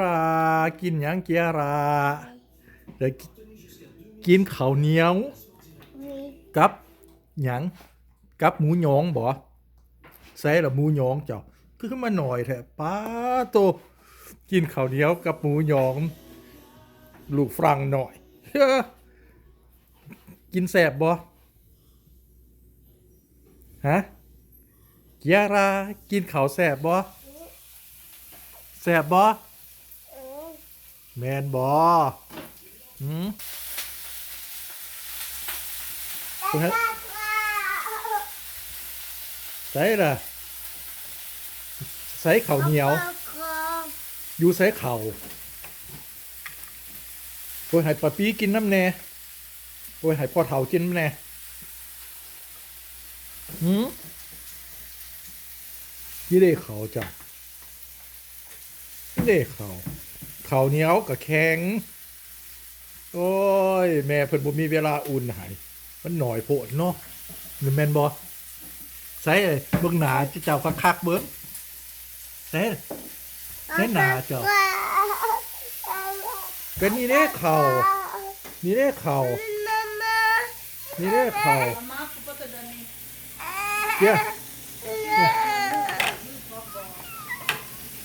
รากินหยังเกียราเดี๋ยวกินข้าวเหนียว กับหยังกับหมูหยองบ่ใส่ละหมูหยองเจ้าคือขึ้นมาหน่อยแท้ป้าโตกินข้าวเหนียวกับหมูหยอง ลูกฝรั่งหน่อยกินแสบบ่ฮะเกียรากินข้าวแสบบ่แสบบ่เออ แมนบอหืมแต่ว่าใส่ละใส่ข้าวเหนียว อยู่ใส่เข่าวโอ้ยให้ปะปี้กินน้ำแน่โอ้ยให้พ่อเฒ่ากินน้ำแน่หืมยี่ได้เขาวจ้ะยี่ได้เขาว เขาเหนียวกับแข็ง โอ้ย แม่เพิ่นบ่มีเวลาอุ่นให้มันหน่อยโพดเนาะนี่แม่นบ่ใส่เลยเบิ่งหน้าเจ้าคักๆเบิ่งใส่ใส่หนาเจ้าก็นี่เด้เข่านี่เด้เข่านี่เด้เข่าเดี๋ยว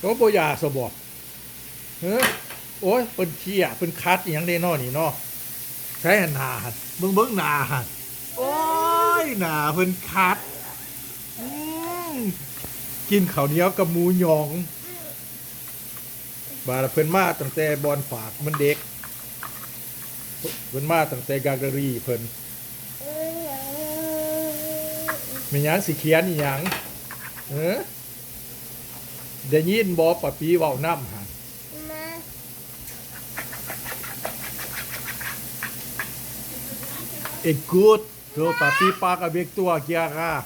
ก็บ่อยากสบอก เฮ้ยโอ้ยเพิ่นเขี้ยเพิ่นคัดอหย่างเด้นอนี่เนาะใช้หนาหั่นเบิ่งเบิ่งหนาหั่นโอ้ยหนาเพิ่นคัดอืมกินข้าวเหนียวกับหมูหยอง บาดเพิ่นมาตั้งแต่บอลฝากมันเด็ก เพิ่นมาตั้งแต่กากรีเพิ่นมีหยังสิเขียนอีหยังเออได้ยินบ่ปะปีเว้าน้ำหั่นมา Écoute, papi part avec toi, Chiara.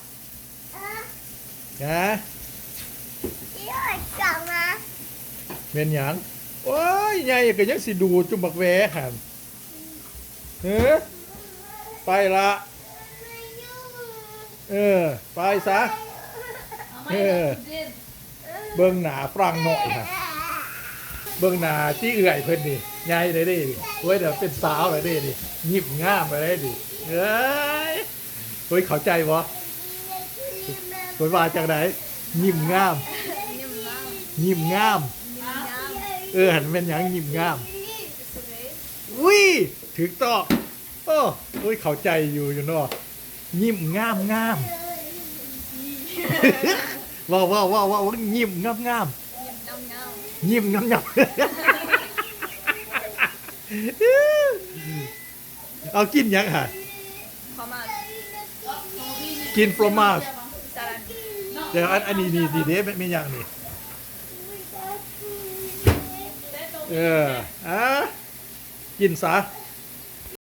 Hein? ที่หัวจังนะแม่นหยังโอ้ยใหญ่ก็ยังสิดูจุบักแหวหั่นเออไปละไม่ยุ่งเออไปซะ Maman, Euh. il did. เบิ่งหน้าฝรั่งหน่อยค่ะ เบิ่งหน้าที่เอื่อยเพิ่นนี่ใหญ่เลยดิเว้ยเดี๋ยวเป็นสาวเลยดิดิยิ้มงามไปเลยดิเอ้ยเฮ้ยเข้าใจบ่เพิ่นว่าจังไดยิ้มงามยิ้มงามเออหันเป็นหยังยิ้มงามอุ้ยถึงต้องโอ้อุ้ยเข้าใจอยู่อยู่เนาะยิ้มงามงามว้าวว้าวว้าวว้าวยิ้มงามงาม ยิ้มงำงำเอากินยังฮะ Fromage. กินฟรมาส Salade. เดี๋ยวอันอันนี้นี่ดีเด้ไม่ไม่ยังนี่เอออะกินซะ Maman,